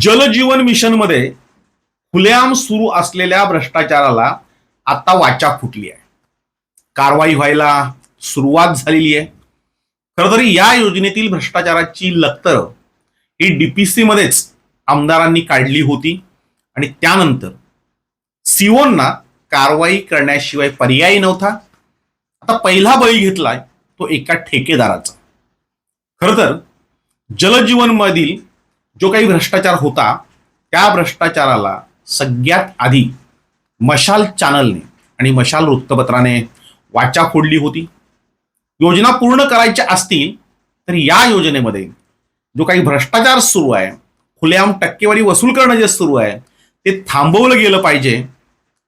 जलजीवन मिशनमध्ये खुलेआम सुरू असलेल्या भ्रष्टाचाराला आता वाचा फुटली आहे. कारवाई व्हायला सुरुवात झालेली आहे. खरं तर या योजनेतील भ्रष्टाचाराची लक्तर ही डीपीसी मध्येच आमदारांनी काढली होती आणि त्यानंतर सिओनना कारवाई करण्याशिवाय पर्याय नव्हता. आता पहिला बळी घेतलाय तो एका ठेकेदाराचा. खरं तर जलजीवन मधील जो काही भ्रष्टाचार होता त्या भ्रष्टाचाराला सगळ्यात आधी मशाल चॅनलने आणि मशाल वृत्तपत्राने वाचा फोडली होती. योजना पूर्ण करायच्या असतील तर या योजनेमध्ये जो काही भ्रष्टाचार सुरू आहे खुलेआम टक्केवारी वसूल करणं जे सुरू आहे ते थांबवलं गेलं पाहिजे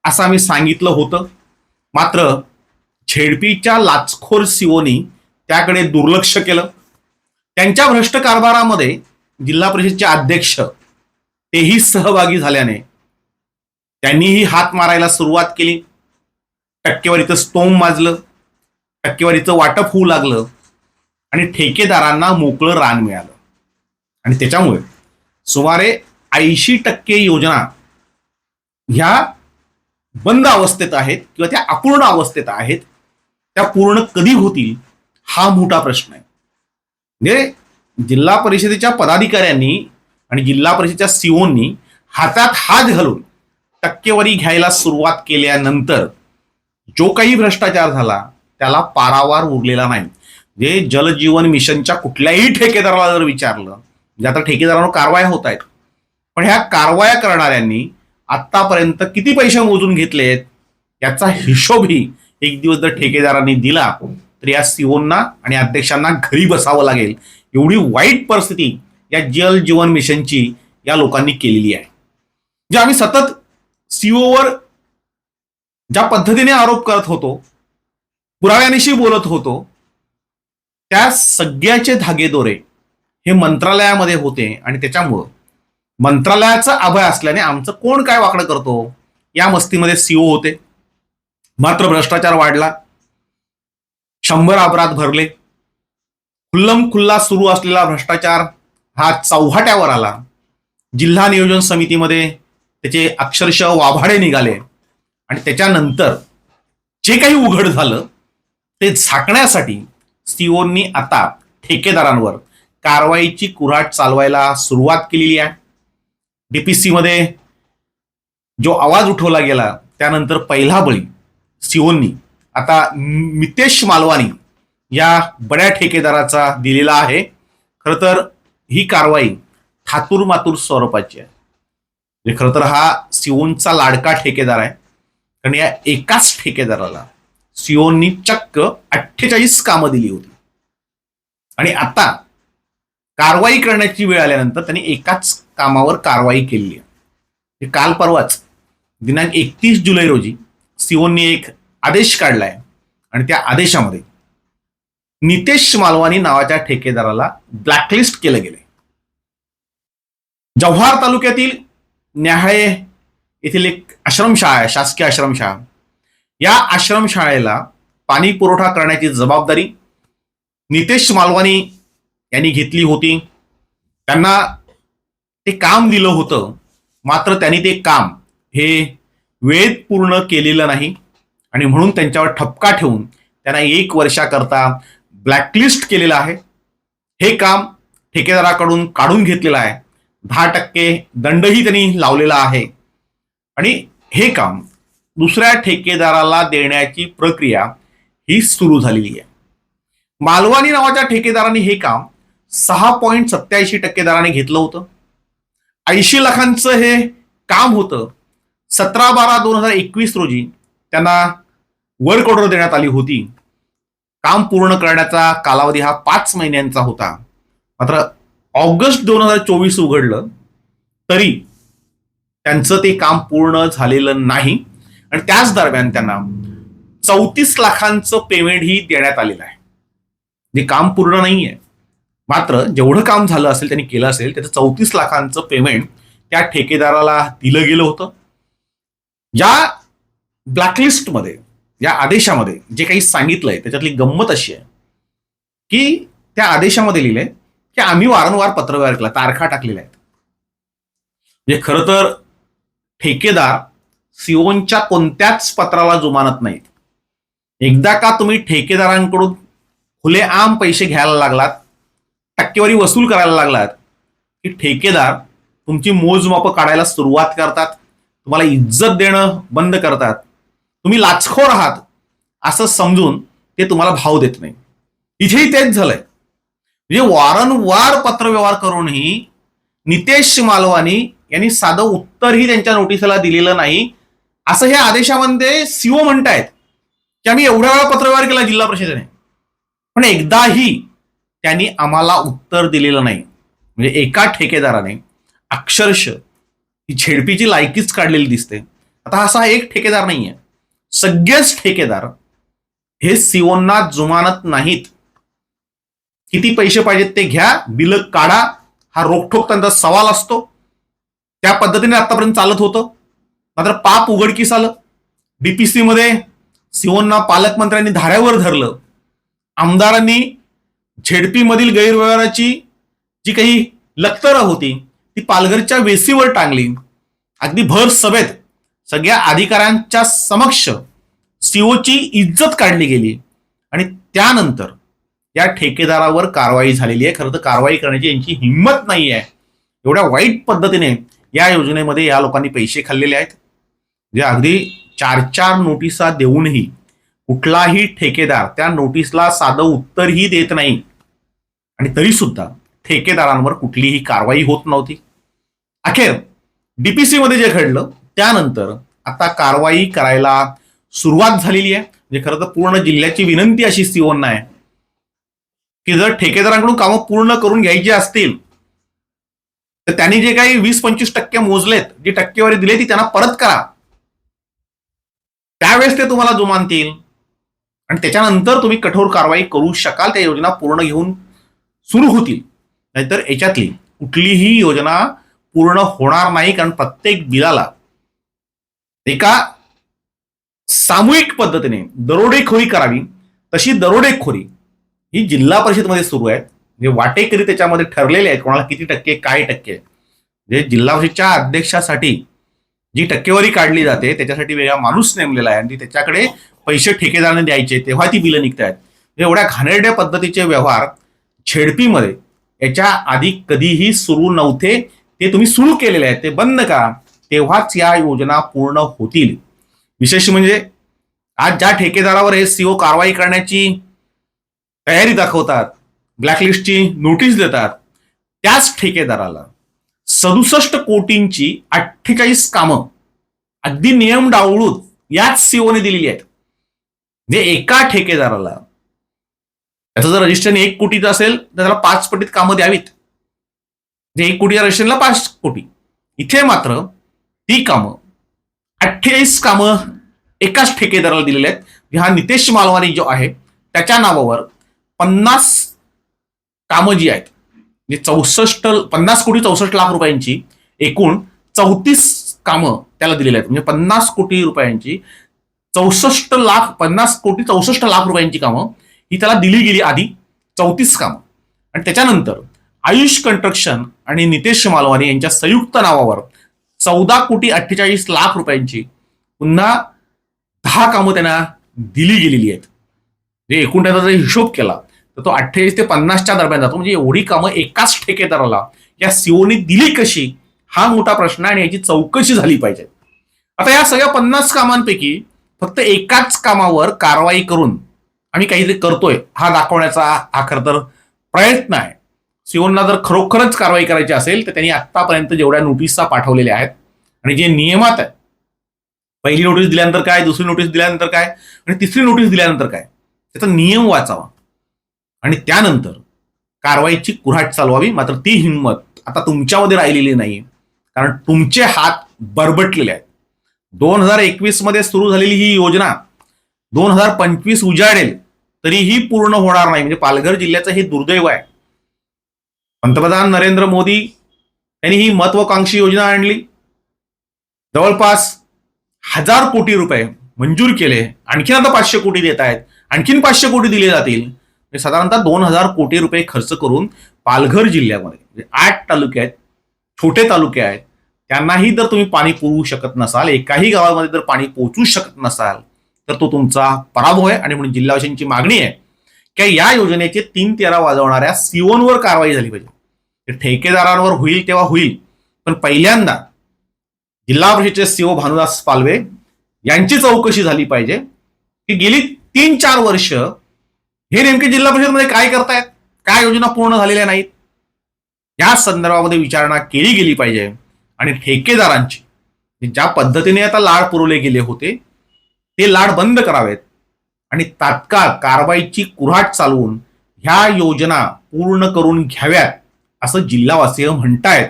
असं आम्ही सांगितलं होतं. मात्र झेडपीच्या लाचखोर सिओनी त्याकडे दुर्लक्ष केलं. त्यांच्या भ्रष्ट कारभारामध्ये जिल्हा परिषदचे अध्यक्ष तेही सहभागी झाल्याने त्यांनीही हात मारायला सुरुवात केली. टक्केवारीचं स्तोम माजलं. टक्केवारीचं वाटप होऊ लागलं. आणि ठेकेदारांना मोकळं रान मिळालं. आणि त्याच्यामुळे सुमारे ऐंशी टक्के योजना ह्या बंद अवस्थेत आहेत किंवा त्या अपूर्ण अवस्थेत आहेत. त्या पूर्ण कधी होतील हा मोठा प्रश्न आहे. म्हणजे जिल्हा परिषदेच्या पदाधिकाऱ्यांनी आणि जिल्हा परिषदेच्या सीओनी हातात हात घालून टक्केवारी घ्यायला सुरुवात केल्यानंतर जो काही भ्रष्टाचार झाला त्याला पारावार उरलेला नाही. जे जलजीवन मिशनच्या कुठल्याही ठेकेदाराला जर विचारलं म्हणजे आता ठेकेदारांवर कारवाया होत आहेत पण ह्या कारवाया करणाऱ्यांनी आतापर्यंत किती पैसे मोजून घेतलेत याचा हिशोबही एक दिवस जर ठेकेदारांनी दिला तर या सीओना आणि अध्यक्षांना घरी बसावं लागेल. एवढी वाईट परिस्थिती या जल जीवन मिशनची या लोकांनी केलेली आहे. जे आम्ही सतत सीओवर ज्या पद्धतीने आरोप करत होतो पुराव्यानिशी बोलत होतो त्या सगळ्याचे धागेदोरे हे मंत्रालयामध्ये होते आणि त्याच्यामुळं मंत्रालयाचं अभय असल्याने आमचं कोण काय वाकडं करतो या मस्तीमध्ये सीओ होते. मात्र भ्रष्टाचार वाढला. शंभर अपराध भरले. खुल्लम खुल्ला सुरू असलेला भ्रष्टाचार हा चौहाट्यावर आला. जिल्हा नियोजन समितीमध्ये त्याचे अक्षरशः वाभाडे निघाले. आणि त्याच्यानंतर जे काही उघड झालं ते झाकण्यासाठी सीओनी आता ठेकेदारांवर कारवाईची कुऱ्हाड चालवायला सुरुवात केलेली आहे. डीपीसी मध्ये जो आवाज उठवला गेला त्यानंतर पहिला बळी सिओननी आता मितेश मालवानी या बड्या ठेकेदाराचा दिलेला आहे. खरं तर ही कारवाई थातूर मातूर स्वरूपाची आहे. म्हणजे खरं तर हा सिओनचा लाडका ठेकेदार आहे. कारण या एकाच ठेकेदाराला सिओननी चक्क अठ्ठेचाळीस कामं दिली होती. आणि आता कारवाई करण्याची वेळ आल्यानंतर त्यांनी एकाच कामावर कारवाई केली आहे. काल परवाच दिनांक एकतीस जुलै रोजी सिओननी एक आदेश काढलाय. आणि त्या आदेशामध्ये नितेश मालवानी नावाच्या ठेकेदाराला ब्लॅकलिस्ट केलं गेलंय. जव्हार तालुक्यातील न्याहाळे येथील एक आश्रमशाळा आहे शासकीय आश्रमशाळा या आश्रमशाळेला पाणी पुरवठा करण्याची जबाबदारी नितेश मालवानी यांनी घेतली होती. त्यांना ते काम दिलं होतं मात्र त्यांनी ते काम हे वेळेत पूर्ण केलेलं नाही. आणि म्हणून त्यांच्यावर ठपका ठेवून त्यांना एक वर्षाकरता ब्लॅकलिस्ट केलेलं आहे. हे काम ठेकेदाराकडून काढून घेतलेलं आहे. दहा टक्के दंडही त्यांनी लावलेला आहे. आणि हे काम दुसऱ्या ठेकेदाराला देण्याची प्रक्रिया ही सुरू झालेली आहे. मालवानी नावाच्या ठेकेदाराने हे काम सहा पॉईंट सत्याऐंशी टक्के दराने घेतलं होतं. ऐंशी लाखांचं हे काम होतं. सतरा बारा दोन हजार एकवीस रोजी त्यांना वर्क ऑर्डर देण्यात आली होती. काम पूर्ण करण्याचा कालावधी हा पाच महिन्यांचा होता. मात्र ऑगस्ट दोन हजार चोवीस उघडलं तरी त्यांचं ते काम पूर्ण झालेलं नाही. आणि त्याच दरम्यान त्यांना चौतीस लाखांचं पेमेंटही देण्यात आलेलं आहे. जे काम पूर्ण नाही आहे मात्र जेवढं काम झालं असेल त्यांनी केलं असेल त्याचं चौतीस लाखांचं पेमेंट त्या ठेकेदाराला दिलं गेलं होतं. या ब्लॅकलिस्टमध्ये या आदेशामध्ये जे काही सांगितलंय त्याच्यातली गंमत अशी आहे की त्या आदेशामध्ये लिहिलंय की आम्ही वारंवार पत्रव्यवहार केला तारखा टाकलेल्या आहेत. म्हणजे खरं तर ठेकेदार सिओनच्या कोणत्याच पत्राला जुमानत नाहीत. एकदा का तुम्ही ठेकेदारांकडून खुलेआम पैसे घ्यायला लागलात टक्केवारी वसूल करायला लागलात की ठेकेदार तुमची मोजमापं काढायला सुरुवात करतात तुम्हाला इज्जत देणं बंद करतात तुम्ही लाचखोर आहात असं समजून ते तुम्हाला भाव देत नाही. इथेही तेच झालंय. म्हणजे वारंवार पत्रव्यवहार करूनही नितेश मालवानी यांनी साधं उत्तरही त्यांच्या नोटिसला दिलेलं नाही. असं हे आदेशामध्ये सीओ म्हणतायत की आम्ही एवढ्या वेळा पत्रव्यवहार केला जिल्हा परिषदेने. पण एकदाही त्यांनी आम्हाला उत्तर दिलेलं नाही. म्हणजे एका ठेकेदाराने अक्षरश ही झेडपीची लायकीच काढलेली दिसते. आता असा एक ठेकेदार नाहीये. सगळेच ठेकेदार हे सीओना जुमानत नाहीत. किती पैसे पाहिजेत ते घ्या बिल काढा हा रोखोक त्यांचा सवाल असतो. त्या पद्धतीने आतापर्यंत चालत होतं. मात्र पाप उघडकीस आलं डीपीसी मध्ये सीओना पालकमंत्र्यांनी धाऱ्यावर धरलं. आमदारांनी झेडपीमधील गैरव्यवहाराची जी काही लक्तरं होती ती पालघरच्या वेसीवर टांगली. अगदी भर सभेत सगळ्या अधिकाऱ्यांच्या समक्ष सीओची इज्जत काढली गेली. आणि त्यानंतर या ठेकेदारावर कारवाई झालेली आहे. खरं तर कारवाई करण्याची यांची हिंमत नाही आहे. एवढ्या वाईट पद्धतीने या योजनेमध्ये या लोकांनी पैसे खाल्लेले आहेत. जे अगदी चार चार नोटिसा देऊनही कुठलाही ठेकेदार त्या नोटीसला साधं उत्तरही देत नाही. आणि तरी सुद्धा ठेकेदारांवर कुठलीही कारवाई होत नव्हती. अखेर डीपीसीमध्ये जे घडलं त्यानंतर आता कारवाई करायला सुरुवात झालेली आहे. म्हणजे खरं तर पूर्ण जिल्ह्याची विनंती अशी सीओना आहे की जर ठेकेदारांकडून कामं पूर्ण करून घ्यायची असतील तर त्यांनी जे काही वीस पंचवीस टक्के मोजलेत जी टक्केवारी दिली ती त्यांना परत करा. त्यावेळेस ते तुम्हाला जुमानतील. आणि त्याच्यानंतर तुम्ही कठोर कारवाई करू शकाल त्या योजना पूर्ण घेऊन सुरू होतील. नाहीतर याच्यातली कुठलीही योजना पूर्ण होणार नाही कारण प्रत्येक बिलाला एका सामूहिक पद्धतीने दरोडेखोरी करावी तशी दरोडेखोरी ही जिल्हा परिषदमध्ये सुरू आहे म्हणजे वाटेकरी त्याच्यामध्ये ठरलेले आहेत कोणाला किती टक्के काय टक्के. म्हणजे जिल्हा परिषदच्या अध्यक्षासाठी जी टक्केवारी काढली जाते त्याच्यासाठी वेगळा माणूस नेमलेला आहे. आणि त्याच्याकडे पैसे ठेकेदाराने द्यायचे तेव्हा ती बिलं निघत आहेत म्हणजे एवढ्या घाणेरड्या पद्धतीचे व्यवहार झेडपीमध्ये याच्या आधी कधीही सुरू नव्हते. ते तुम्ही सुरू केलेले आहेत ते बंद करा. तेव्हाच या योजना पूर्ण होतील. विशेष म्हणजे आज ज्या ठेकेदारावर हे सीओ कारवाई करण्याची तयारी दाखवतात ब्लॅकलिस्टची नोटीस देतात त्याच ठेकेदाराला सदुसष्ट कोटींची अठ्ठेचाळीस कामं अगदी नियम डावळून याच सीओने दिलेली आहेत. म्हणजे एका ठेकेदाराला त्याचं जर रजिस्ट्रेशन एक कोटीचं असेल तर त्याला पाच पटीत कामं द्यावीत. जे एक कोटीच्या रजिस्ट्रेशनला पाच कोटी. इथे मात्र ती कामं. अठ्ठेचाळीस कामं एकाच ठेकेदाराला दिलेले आहेत. हा नितेश मालवानी जो आहे त्याच्या नावावर पन्नास कामं जी आहेत म्हणजे चौसष्ट पन्नास कोटी चौसष्ट लाख रुपयांची एकूण चौतीस कामं त्याला दिलेली आहेत. म्हणजे पन्नास कोटी रुपयांची चौसष्ट लाख पन्नास कोटी चौसष्ट लाख रुपयांची कामं ही त्याला दिली गेली आधी चौतीस कामं. आणि त्याच्यानंतर आयुष कंस्ट्रक्शन आणि नितेश मालवानी यांच्या संयुक्त नावावर चौदा कोटी अठ्ठेचाळीस लाख रुपयांची पुन्हा दहा कामं त्यांना दिली गेलेली आहेत. म्हणजे एकूण त्याचा जर हिशोब केला तर तो अठ्ठेचाळीस ते पन्नासच्या दरम्यान जातो. म्हणजे एवढी कामं एकाच ठेकेदाराला या सीओने दिली कशी? हा मोठा प्रश्न आणि याची चौकशी झाली पाहिजे. आता या सगळ्या पन्नास कामांपैकी फक्त एकाच कामावर कारवाई करून आम्ही काहीतरी करतोय हा दाखवण्याचा हा खर तर प्रयत्न आहे. सिओनला जर खरोखरच कारवाई करायची असेल तर त्यांनी आतापर्यंत जेवढ्या नोटिसा पाठवलेल्या आहेत आणि जे नियमात आहे पहिली नोटीस दिल्यानंतर काय दुसरी नोटीस दिल्यानंतर काय आणि तिसरी नोटीस दिल्यानंतर काय त्याचा नियम वाचावा. आणि त्यानंतर कारवाईची कुऱ्हाट चालवावी मात्र ती हिंमत आता तुमच्यामध्ये राहिलेली नाही कारण तुमचे हात बरबटलेले आहेत. दोन हजार एकवीसमध्ये सुरू झालेली ही योजना दोन हजार पंचवीस उजाडेल तरीही पूर्ण होणार नाही. म्हणजे पालघर जिल्ह्याचं हे दुर्दैव आहे. पंतप्रधान नरेंद्र मोदी यांनी ही महत्वाकांक्षी योजना आणली. जवळपास हजार कोटी रुपये मंजूर केले. आणखीन आता पाचशे कोटी देत आहेत. आणखीन पाचशे कोटी दिले जातील. म्हणजे साधारणतः दोन हजार कोटी रुपये खर्च करून पालघर जिल्ह्यामध्ये आठ तालुके आहेत छोटे तालुके आहेत त्यांनाही जर तुम्ही पाणी पुरवू शकत नसाल एकाही गावामध्ये जर पाणी पोहोचू शकत नसाल तर तो तुमचा पराभव आहे. आणि म्हणून जिल्हावासींची मागणी आहे की या योजनेचे तीन तेरा वाजवणाऱ्या सीओनवर कारवाई झाली पाहिजे. ठेकेदारांवर होईल तेव्हा होईल. पण पहिल्यांदा जिल्हा परिषदेचे सीओ भानुदास पालवे यांची चौकशी झाली पाहिजे की गेली तीन चार वर्ष हे नेमके जिल्हा परिषदमध्ये काय करतायत? काय योजना पूर्ण झालेल्या नाहीत? या संदर्भामध्ये विचारणा केली गेली पाहिजे आणि ठेकेदारांची ज्या पद्धतीने आता लाड पुरवले गेले होते ते लाड बंद करावेत. आणि तात्काळ कारवाईची कुऱ्हाट चालवून ह्या योजना पूर्ण करून घ्याव्यात असं जिल्हावासीय म्हणतायत.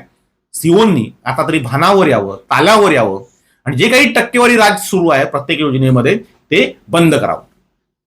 सिओननी आता तरी भानावर यावं ताल्यावर यावं आणि जे काही टक्केवारी राज सुरू आहे प्रत्येक योजनेमध्ये ते बंद करावं.